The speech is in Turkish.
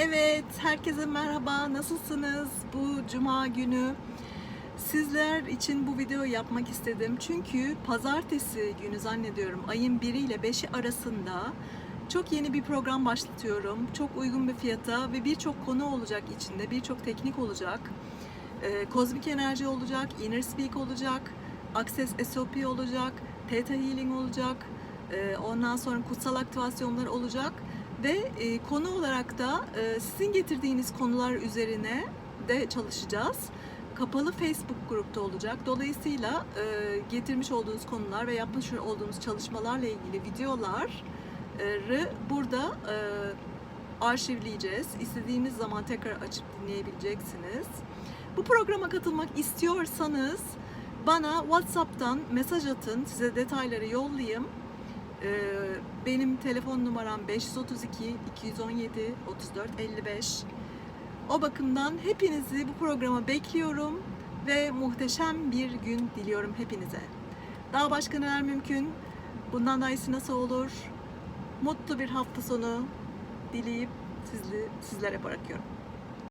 Evet, herkese merhaba. Nasılsınız? Bu cuma günü sizler için bu videoyu yapmak istedim. Çünkü pazartesi günü zannediyorum ayın 1 ile 5'i arasında çok yeni bir program başlatıyorum. Çok uygun bir fiyata ve birçok konu olacak içinde, birçok teknik olacak. Ee, kozmik enerji olacak, inner speak olacak, access SOP olacak, theta healing olacak. Ee, ondan sonra kutsal aktivasyonlar olacak ve e, konu olarak da e, sizin getirdiğiniz konular üzerine de çalışacağız. Kapalı Facebook grupta olacak. Dolayısıyla e, getirmiş olduğunuz konular ve yapmış olduğumuz çalışmalarla ilgili videoları burada e, arşivleyeceğiz. İstediğiniz zaman tekrar açıp dinleyebileceksiniz. Bu programa katılmak istiyorsanız bana WhatsApp'tan mesaj atın. Size detayları yollayayım. Ee, benim telefon numaram 532 217 34 55. O bakımdan hepinizi bu programa bekliyorum ve muhteşem bir gün diliyorum hepinize. Daha başka neler mümkün? Bundan daha iyisi nasıl olur? Mutlu bir hafta sonu dileyip sizli, sizlere bırakıyorum.